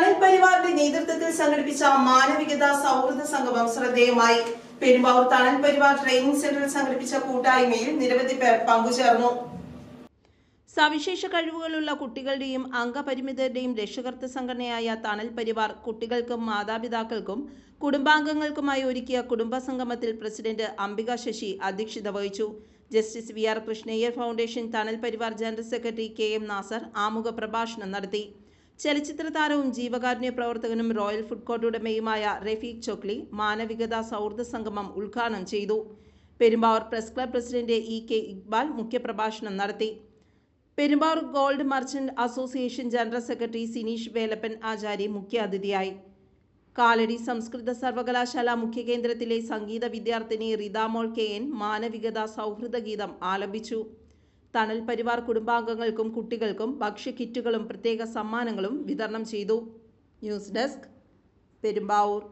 തണൽ പരിവാറിന്റെ നേതൃത്വത്തിൽ സംഘടിപ്പിച്ച മാനവികത സൗഹൃദ സംഗമം ശ്രദ്ധേയമായി. പെരുമ്പാവൂർ തണൽ പരിവാർ ട്രെയിനിംഗ് സെന്ററിൽ സംഘടിപ്പിച്ച കൂട്ടായ്മയിൽ നിരവധി പേർ പങ്കുചേർന്നു. സവിശേഷ കഴിവുകളുള്ള കുട്ടികളുടെയും അംഗപരിമിതരുടെയും രക്ഷകർത്ത സംഘടനയായ തണൽ പരിവാർ കുട്ടികൾക്കും മാതാപിതാക്കൾക്കും കുടുംബാംഗങ്ങൾക്കുമായി ഒരുക്കിയ കുടുംബ സംഗമത്തിൽ പ്രസിഡന്റ് അംബിക ശശി അധ്യക്ഷത വഹിച്ചു. Justice V R Krishnaiyer foundation Thanal Parivar general secretary K M Nasar ആമുഖ പ്രഭാഷണം നടത്തി. ചലച്ചിത്ര താരവും ജീവകാരുണ്യ പ്രവർത്തകനും റോയൽ ഫുഡ് കോർട്ട് ഉടമയുമായ റഫീഖ് ചോക്ലി മാനവികത സൗഹൃദ സംഗമം ഉദ്ഘാടനം ചെയ്തു. Perumbavoor press club president E K Iqbal മുഖ്യപ്രഭാഷണം നടത്തി. Perumbavoor gold merchant association general secretary Sineesh Velappan Achari മുഖ്യാതിഥിയായി. കാലടി സംസ്കൃത സർവകലാശാല മുഖ്യകേന്ദ്രത്തിലെ സംഗീത വിദ്യാർത്ഥിനി റിതാമോൾ കെ എൻ മാനവികത സൗഹൃദ ഗീതം ആലപിച്ചു. തണൽ പരിവാർ കുടുംബാംഗങ്ങൾക്കും കുട്ടികൾക്കും ഭക്ഷ്യക്കിറ്റുകളും പ്രത്യേക സമ്മാനങ്ങളും വിതരണം ചെയ്തു. News desk Perumbavoor.